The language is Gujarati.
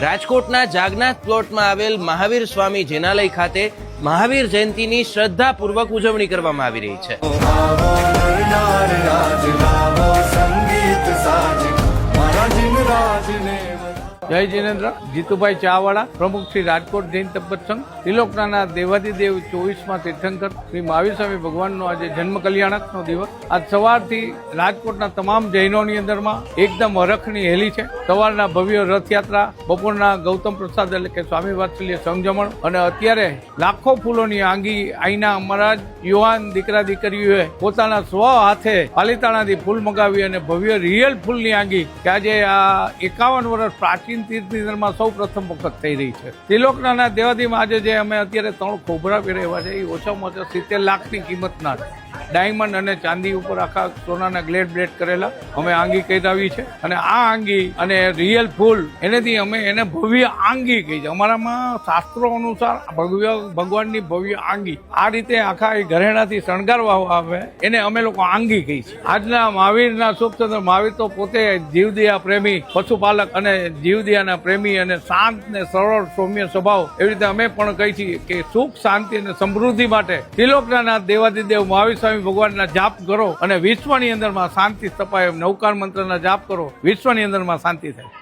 રાજકોટના જાગનાથ પ્લોટમાં આવેલ મહાવીર સ્વામી જેનાલય ખાતે મહાવીર જયંતીની શ્રદ્ધાપૂર્વક ઉજવણી કરવામાં આવી રહી છે. જય જીનેન્દ્ર. જીતુભાઈ ચાવાળા પ્રમુખ શ્રી રાજકોટ જૈન તપત સંઘ, ત્રિલોકનાના દેવાધિદેવ ચોવીસમાં તીર્થંકર, શ્રી મહાવીર સ્વામી ભગવાનનો આજે જન્મ કલ્યાણકનો દિવસ. આજ સવારથી રાજકોટના તમામ જૈનોની અંદરમાં એકદમ હરખની હેલી છે. સવારના ભવ્ય રથયાત્રા, બપોરના ગૌતમ પ્રસાદ એટલે કે સ્વામી વાત્સલ્ય સંજમણ અને અત્યારે લાખો ફૂલોની આંગી આઈના મહારાજ યુવાન દીકરા દીકરીઓએ પોતાના સ્વ હાથે પાલિતાણાથી ફૂલ મગાવી અને ભવ્ય રિયલ ફૂલની આંગી કે આજે આ એકાવન વર્ષ પ્રાચીન તીર્થની અંદરમાં સૌ પ્રથમ વખત થઈ રહી છે. ત્રિલોકનાના દેવાદીમાં આજે જે અમે અત્યારે ત્રણ ખોભરા પહેરેવા છે, એ ઓછામાં ઓછા સિત્તેર લાખની કિંમતના છે. ડાયમંડ અને ચાંદી ઉપર આખા સોનાના ગ્લેડ બ્લેડ કરેલા. અમે આંગી કહેરાવી છે. અને આ આંગી અને રિયલ ફૂલ, એનેથી અમે એને ભવ્ય આંગી કહી છે. અમારામાં શાસ્ત્રો અનુસાર ભવ્ય, ભગવાનની ભવ્ય આંગી આ રીતે આખા એ ઘરેણાથી શણગારવા આવે, એને અમે લોકો આંગી કહી છે. આજના મહાવીરના શુભચંદ્ર મહાવીર તો પોતે જીવદિયા પ્રેમી, પશુપાલક અને જીવદિયાના પ્રેમી અને શાંત ને સરળ સૌમ્ય સ્વભાવ એવી રીતે અમે પણ કહી છીએ કે સુખ, શાંતિ અને સમૃદ્ધિ માટે ત્રિલોકના દેવાદિદેવ મહાવીર સ્વામી ભગવાનના જાપ કરો અને વિશ્વની અંદરમાં શાંતિ સ્થપાય નવકાર મંત્રના જાપ કરો. વિશ્વની અંદરમાં શાંતિ થાય.